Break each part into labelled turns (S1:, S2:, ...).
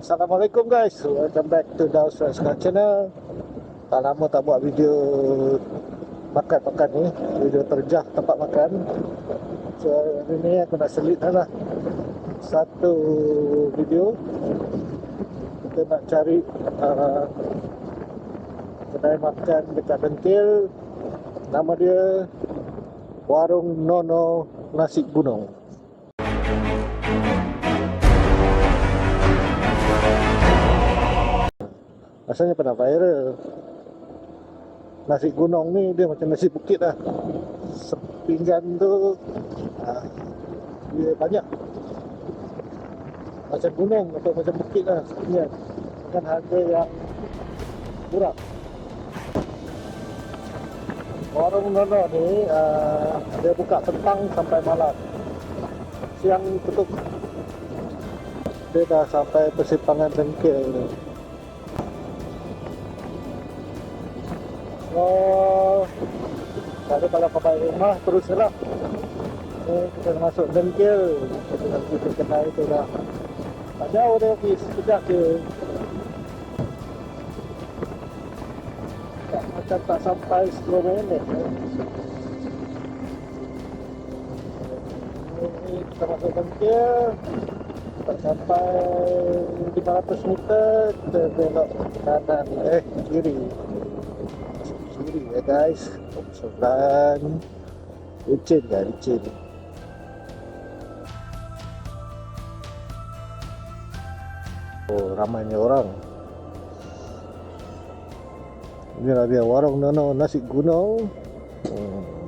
S1: Assalamualaikum guys. Welcome back to Daus Restaurant Channel. Tak lama tak buat video Makan-makan ni. Video terjah tempat makan. So hari ni aku nak selit lah. Satu video. Kita nak cari uh, Kedai makan dekat Dengkil Nama dia Warung Nono Nasi Gunung Rasanya pernah viral Nasi gunung ni dia macam nasi bukit lah. Sepinggan tu ah, Dia banyak. Macam gunung atau macam bukit lah sepinggan. Dengan harga yang murah. Warung Nono ni uh, Dia buka petang sampai malam. Siang tutup. Dia dah sampai persimpangan dengkil ni Oh, jadi kalau pakai rumah terus lah. Ni kita masuk dengkil. Kita pergi ke kedai tu dah. Tak jauh dia pergi sekejap je. Tak, macam tak sampai 10 minit. Ni kita masuk dengkil. Tak sampai 500 meter kita belok kanan eh kiri ya guys. Sebelah licin kan licin. Oh ramainya orang. Ini lah dia warung nono nasi gunung hmm.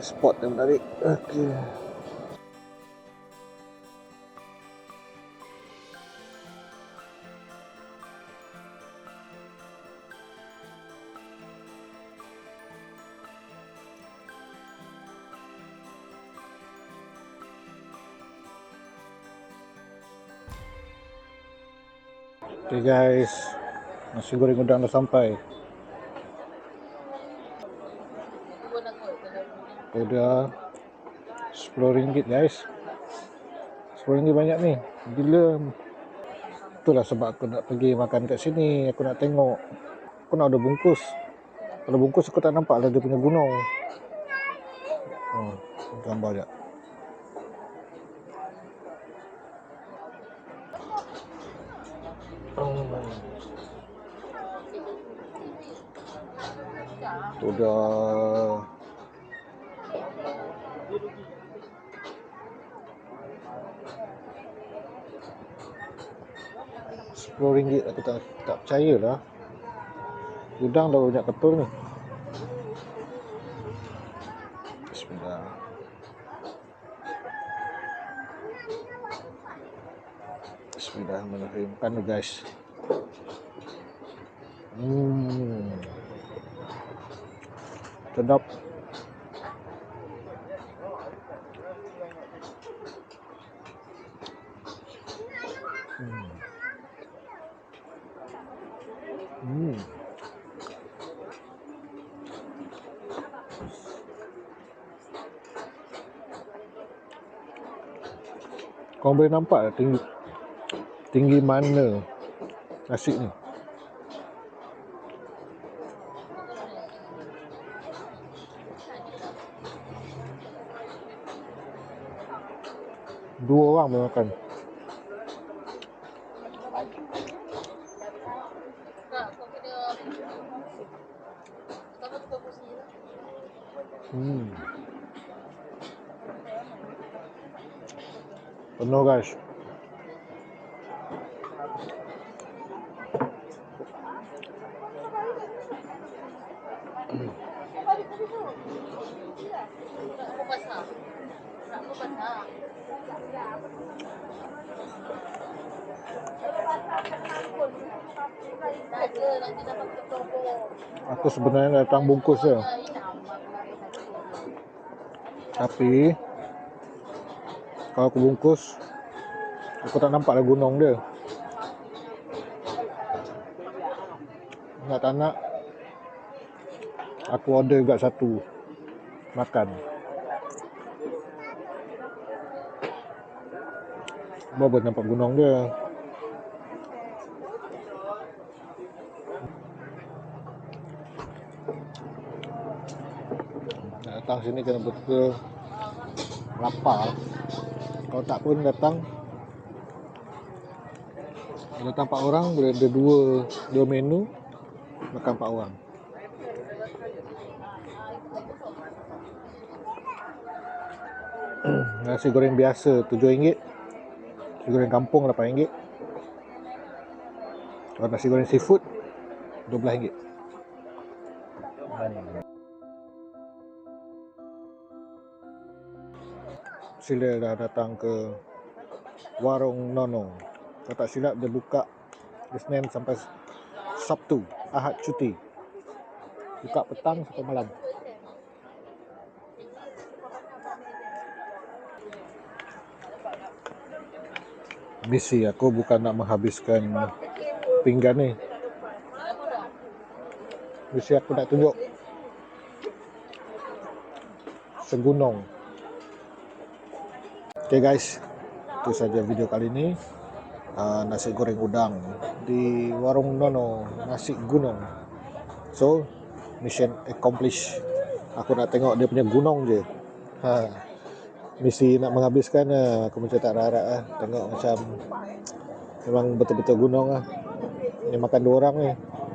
S1: Spot yang menarik okey Okay guys, nasi goreng udang dah sampai. Udah RM10 guys. RM10 banyak ni. Gila. Itulah sebab aku nak pergi makan kat sini. Aku nak tengok. Aku nak ada bungkus. Kalau bungkus aku tak nampak lah dia punya gunung. Hmm, Gambar je Sudah hmm. RM10 aku tak, tak percaya lah. Udang dah banyak ketul ni. Bismillah. Bismillahirrahmanirrahim. Kan tu guys? Hmm. Sedap. Kau boleh nampak tak tinggi tinggi mana nasi ni? Dua orang boleh makan. Hmm. Penuh guys. Aku sebenarnya datang bungkus je. Tapi kalau aku bungkus aku tak nampak lah gunung dia. nak tak nak? Aku order juga satu makan. Baru nampak gunung dia. Datang sini kena betul lapar kalau tak pun datang. Datang 4 orang boleh ada dua dua menu makan 4 orang. Nasi goreng biasa RM7 nasi goreng kampung RM8 kalau nasi goreng seafood RM12 sila dah datang ke warung Nono. Kalau tak silap dia buka Isnin sampai Sabtu Ahad cuti. Buka petang sampai malam. Misi aku bukan nak menghabiskan pinggan ni. Misi aku nak tunjuk. Segunung Okay guys, itu saja video kali ini. Uh, nasi goreng udang di warung Nono nasi gunung. So mission accomplished. Aku nak tengok dia punya gunung je. Ha. Misi nak menghabiskan uh, aku macam tak harap lah. Tengok macam memang betul-betul gunung lah. Ni makan dua orang ni.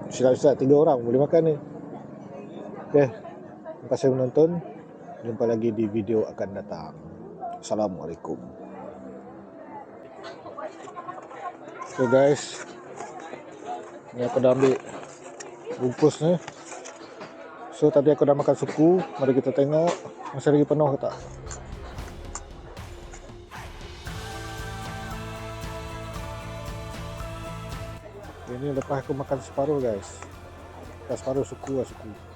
S1: Silap-silap tiga orang boleh makan ni. Okay. Terima kasih menonton. Jumpa lagi di video akan datang. Assalamualaikum. So guys, ni aku dah ambil bungkus ni. So tadi aku dah makan suku, mari kita tengok masih lagi penuh ke tak. Ini lepas aku makan separuh guys. Lepas separuh suku lah suku.